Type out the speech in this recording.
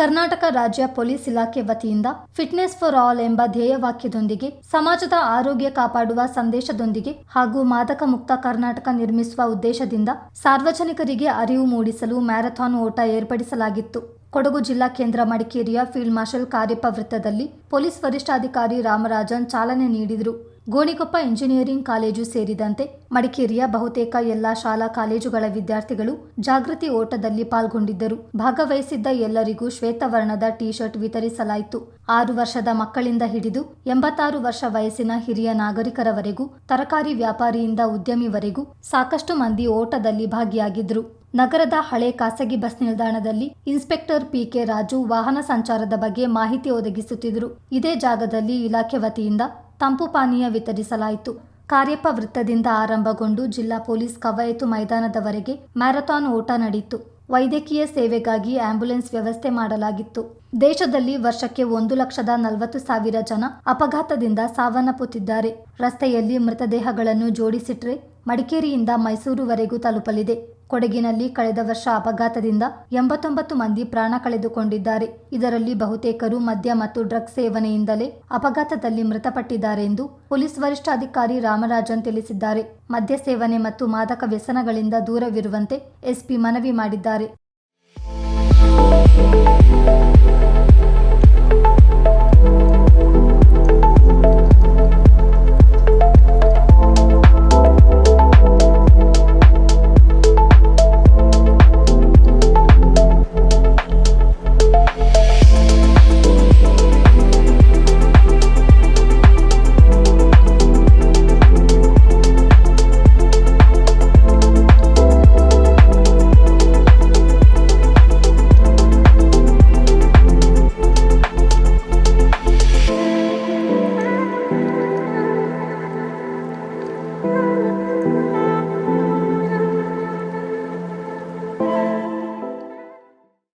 ಕರ್ನಾಟಕ ರಾಜ್ಯ ಪೊಲೀಸ್ ಇಲಾಖೆ ವತಿಯಿಂದ ಫಿಟ್ನೆಸ್ ಫಾರ್ ಆಲ್ ಎಂಬ ಧ್ಯೇಯವಾಕ್ಯದೊಂದಿಗೆ ಸಮಾಜದ ಆರೋಗ್ಯ ಕಾಪಾಡುವ ಸಂದೇಶದೊಂದಿಗೆ ಹಾಗೂ ಮಾದಕ ಮುಕ್ತ ಕರ್ನಾಟಕ ನಿರ್ಮಿಸುವ ಉದ್ದೇಶದಿಂದ ಸಾರ್ವಜನಿಕರಿಗೆ ಅರಿವು ಮೂಡಿಸಲು ಮ್ಯಾರಥಾನ್ ಓಟ ಏರ್ಪಡಿಸಲಾಗಿತ್ತು. ಕೊಡಗು ಜಿಲ್ಲಾ ಕೇಂದ್ರ ಮಡಿಕೇರಿಯ ಫೀಲ್ಡ್ ಮಾರ್ಷಲ್ ಕಾರ್ಯಪ್ಪ ವೃತ್ತದಲ್ಲಿ ಪೊಲೀಸ್ ವರಿಷ್ಠಾಧಿಕಾರಿ ರಾಮರಾಜನ್ ಚಾಲನೆ ನೀಡಿದರು. ಗೋಣಿಕೊಪ್ಪ ಇಂಜಿನಿಯರಿಂಗ್ ಕಾಲೇಜು ಸೇರಿದಂತೆ ಮಡಿಕೇರಿಯ ಬಹುತೇಕ ಎಲ್ಲಾ ಶಾಲಾ ಕಾಲೇಜುಗಳ ವಿದ್ಯಾರ್ಥಿಗಳು ಜಾಗೃತಿ ಓಟದಲ್ಲಿ ಪಾಲ್ಗೊಂಡಿದ್ದರು. ಭಾಗವಹಿಸಿದ್ದ ಎಲ್ಲರಿಗೂ ಶ್ವೇತವರ್ಣದ ಟಿ ಶರ್ಟ್ ವಿತರಿಸಲಾಯಿತು. ಆರು ವರ್ಷದ ಮಕ್ಕಳಿಂದ ಹಿಡಿದು ಎಂಬತ್ತಾರು ವರ್ಷ ವಯಸ್ಸಿನ ಹಿರಿಯ ನಾಗರಿಕರವರೆಗೂ, ತರಕಾರಿ ವ್ಯಾಪಾರಿಯಿಂದ ಉದ್ಯಮಿವರೆಗೂ ಸಾಕಷ್ಟು ಮಂದಿ ಓಟದಲ್ಲಿ ಭಾಗಿಯಾಗಿದ್ದರು ನಗರದ ಹಳೆ ಖಾಸಗಿ ಬಸ್ ನಿಲ್ದಾಣದಲ್ಲಿ ಇನ್ಸ್ಪೆಕ್ಟರ್ ಪಿಕೆ ರಾಜು ವಾಹನ ಸಂಚಾರದ ಬಗ್ಗೆ ಮಾಹಿತಿ ಒದಗಿಸುತ್ತಿದ್ದರು ಇದೇ ಜಾಗದಲ್ಲಿ ಇಲಾಖೆ ವತಿಯಿಂದ ತಂಪು ಪಾನೀಯ ವಿತರಿಸಲಾಯಿತು. ಕಾರ್ಯಪ್ಪ ವೃತ್ತದಿಂದ ಆರಂಭಗೊಂಡು ಜಿಲ್ಲಾ ಪೊಲೀಸ್ ಕವಾಯತು ಮೈದಾನದವರೆಗೆ ಮ್ಯಾರಥಾನ್ ಓಟ ನಡೆಯಿತು. ವೈದ್ಯಕೀಯ ಸೇವೆಗಾಗಿ ಆಂಬ್ಯುಲೆನ್ಸ್ ವ್ಯವಸ್ಥೆ ಮಾಡಲಾಗಿತ್ತು. ದೇಶದಲ್ಲಿ ವರ್ಷಕ್ಕೆ ಒಂದು ಲಕ್ಷದ ನಲವತ್ತು ಸಾವಿರ ಜನ ಅಪಘಾತದಿಂದ ಸಾವನ್ನಪ್ಪುತ್ತಿದ್ದಾರೆ. ರಸ್ತೆಯಲ್ಲಿ ಮೃತದೇಹಗಳನ್ನು ಜೋಡಿಸಿಟ್ರೆ ಮಡಿಕೇರಿಯಿಂದ ಮೈಸೂರುವರೆಗೂ ತಲುಪಲಿದೆ. ಕೊಡಗಿನಲ್ಲಿ ಕಳೆದ ವರ್ಷ ಅಪಘಾತದಿಂದ ಎಂಬತ್ತೊಂಬತ್ತು ಮಂದಿ ಪ್ರಾಣ ಕಳೆದುಕೊಂಡಿದ್ದಾರೆ. ಇದರಲ್ಲಿ ಬಹುತೇಕರು ಮದ್ಯ ಮತ್ತು ಡ್ರಗ್ಸ್ ಸೇವನೆಯಿಂದಲೇ ಅಪಘಾತದಲ್ಲಿ ಮೃತಪಟ್ಟಿದ್ದಾರೆ ಎಂದು ಪೊಲೀಸ್ ವರಿಷ್ಠಾಧಿಕಾರಿ ರಾಮರಾಜನ್ ತಿಳಿಸಿದ್ದಾರೆ. ಮದ್ಯ ಸೇವನೆ ಮತ್ತು ಮಾದಕ ವ್ಯಸನಗಳಿಂದ ದೂರವಿರುವಂತೆ ಎಸ್ಪಿ ಮನವಿ ಮಾಡಿದ್ದಾರೆ.